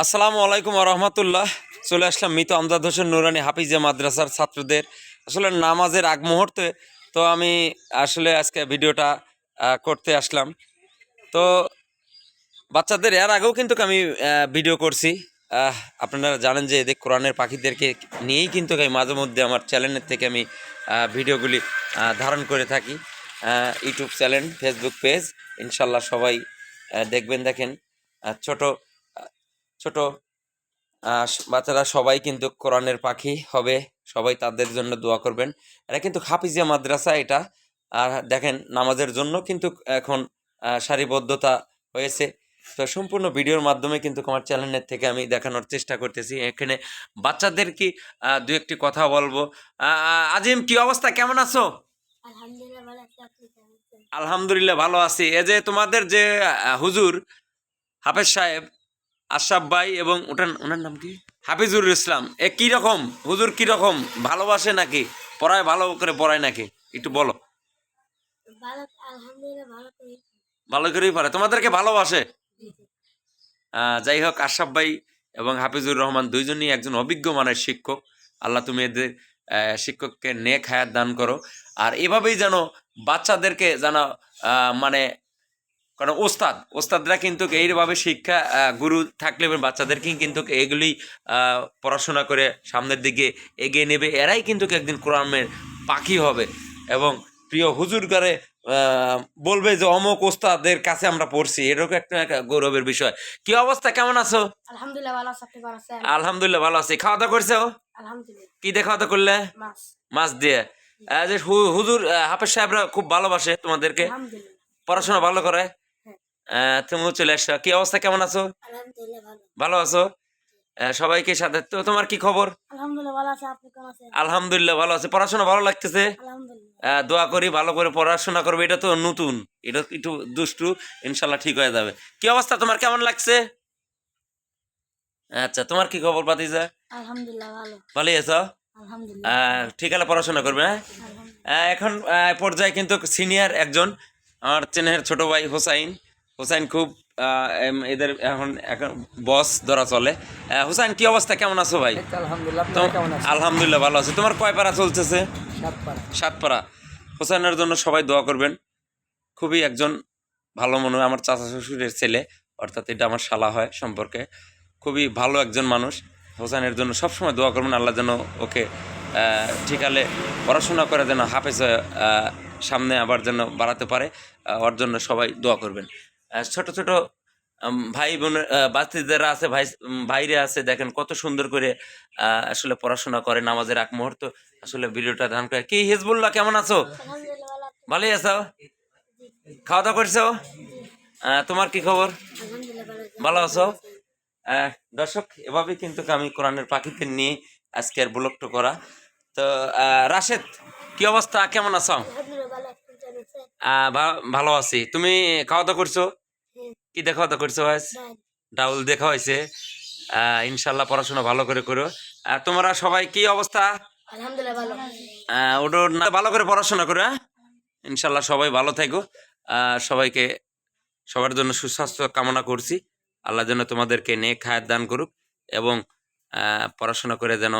আসসালামু আলাইকুম রহমতুল্লাহ। চলে আসলাম মৃত আমজাদ হোসেন নুরানি হাফিজে মাদ্রাসার ছাত্রদের আসলে নামাজের আগ মুহূর্তে। তো আমি আসলে আজকে ভিডিওটা করতে আসলাম। তো বাচ্চাদের এর আগেও কিন্তু আমি ভিডিও করছি। আপনারা জানেন যে এদের কোরআনের পাখিদেরকে নিয়েই কিন্তু আমি মাঝে মধ্যে আমার চ্যানেলের থেকে আমি ভিডিওগুলি ধারণ করে থাকি। ইউটিউব চ্যানেল, ফেসবুক পেজ ইনশাল্লাহ সবাই দেখবেন, দেখেন। ছোট ছোট বাচ্চারা সবাই কিন্তু কোরআনের পাখি হবে। সবাই তাদের জন্য দোয়া করবেন। এটা কিন্তু হাফিজিয়া মাদ্রাসা এটা। আর দেখেন নামাজের জন্য কিন্তু এখন সারিবদ্ধতা হয়েছে। তো সম্পূর্ণ ভিডিওর মাধ্যমে কিন্তু আমার চ্যানেলের থেকে আমি দেখানোর চেষ্টা করতেছি। এখানে বাচ্চাদের কি দু একটি কথা বলব। আজিম কি অবস্থা? কেমন আছো? আলহামদুলিল্লাহ ভালো আছি। এই যে তোমাদের যে হুজুর হাফেজ সাহেব আশরাফ ভাই এবং ওটার, ওনার নাম কি? হাফিজুর ইসলাম। এ কি রকম? হুজুর কি রকম? ভালোবাসে নাকি? পড়ায় ভালো করে পড়ায় নাকি? একটু বলো। ভালো করেই পারে তোমাদেরকে ভালোবাসে? যাই হোক, আশরাফ ভাই এবং হাফিজুর রহমান দুইজনই একজন অভিজ্ঞ মানের শিক্ষক। আল্লাহ তুমি এদের শিক্ষককে নেক হায়াত দান করো। আর এভাবেই যেন বাচ্চাদেরকে যেন মানে কারণ ওস্তাদ ওস্তাদরা কিন্তু এইভাবে শিক্ষা গুরু থাকলে বাচ্চাদেরকে কিন্তু এগুলি পড়াশোনা করে সামনের দিকে এগিয়ে নেবে। এরাই কিন্তু একদিন কোরআনের পাখি হবে এবং প্রিয় হুজুর করে আহ, বলবে যে অমক ওস্তাদের কাছে আমরা পড়ছি। এরকম একটা গৌরবের বিষয়। কি অবস্থা? কেমন আছো? আলহামদুলিল্লাহ ভালো আছি আপনি কেমন আছেন? আলহামদুলিল্লাহ ভালো আছি। খাওয়া দাওয়া করছ? আলহামদুলিল্লাহ। কি দিয়ে খাওয়া দাওয়া করলে? মাছ। দিয়ে। যে হুজুর হাফেজ সাহেবরা খুব ভালোবাসে তোমাদেরকে। পড়াশোনা ভালো করে? তুমিও চলে আসছো কি অবস্থা? কেমন আছো? ভালো। আছো? সবাইকে সাথে। তো তোমার কি খবর? আলহামদুলিল্লাহ ভালো আছি। পড়াশোনা ভালো লাগতেছে? দোয়া করি ভালো করে পড়াশোনা করবে। এটা তো নতুন। এটা একটু দুষ্টু। ইনশাল্লাহ ঠিক হয়ে যাবে। কি অবস্থা? তোমার কেমন লাগছে? আচ্ছা তোমার কি খবর পাতিজা আলহামদুলিল্লাহ ভালো। ভালোই আছো? ঠিক আছে পড়াশোনা করবে হ্যাঁ? এখন পর্যায়ে কিন্তু সিনিয়র একজন। আমার চেনের ছোট ভাই হোসাইন। হোসাইন খুব এদের এখন এখন বস ধরা চলে। হোসাইন কি অবস্থা? কেমন আছো ভাই? আলহামদুলিল্লাহ ভালো আছে। তোমার কয় পারা চলতেছে? সাত পারা সাতপাড়া। হোসাইনের জন্য সবাই দোয়া করবেন। খুবই একজন ভালো মনে হয় আমার চাচা শ্বশুরের ছেলে অর্থাৎ এটা আমার শালা হয় সম্পর্কে। খুবই ভালো একজন মানুষ। হোসেনের জন্য সবসময় দোয়া করবেন আল্লাহ যেন ওকে আহ, ঠিকালে পড়াশোনা করে যেন হাফেজ হয়ে, আহ, সামনে আবার যেন বাড়াতে পারে। ওর জন্য সবাই দোয়া করবেন। ছোট ছোট ভাই বোন বাচ্চাদেরা আছে ভাই ভাইরে আছে দেখেন কত সুন্দর করে আসলে পড়াশোনা করে নামাজের এক মুহূর্ত। আসলে ভিডিওটা ধান করে কি হিজবুল্লাহ কেমন আছো? ভালোই আছো? খাওয়া দাওয়া করছ? তোমার কি খবর? ভালো আছো। দর্শক এভাবেই কিন্তু আমি কোরআনের পাখিদের নিয়ে আজকের ব্লগটা করা। তো রাশেদ কি অবস্থা? কেমন আছো? ভালো আছি। তুমি খাওয়া দাওয়া করছ? কি দেখা দাওয়া করছ ভাই? ডাউল দেখা হয়েছে। ইনশাল্লাহ পড়াশোনা ভালো করে করো। আর তোমরা সবাই কি অবস্থা? ভালো। না ভালো করে পড়াশোনা করো হ্যাঁ? ইনশাল্লাহ সবাই ভালো থাকো। আহ, সবাইকে সবার জন্য সুস্বাস্থ্য কামনা করছি। আল্লাহ যেন তোমাদেরকে নেক হায়াত দান করুক এবং আহ, পড়াশোনা করে যেন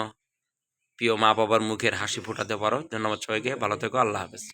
প্রিয় মা বাবার মুখের হাসি ফোটাতে পারো। ধন্যবাদ সবাইকে। ভালো থেকো। আল্লাহ হাফেজ।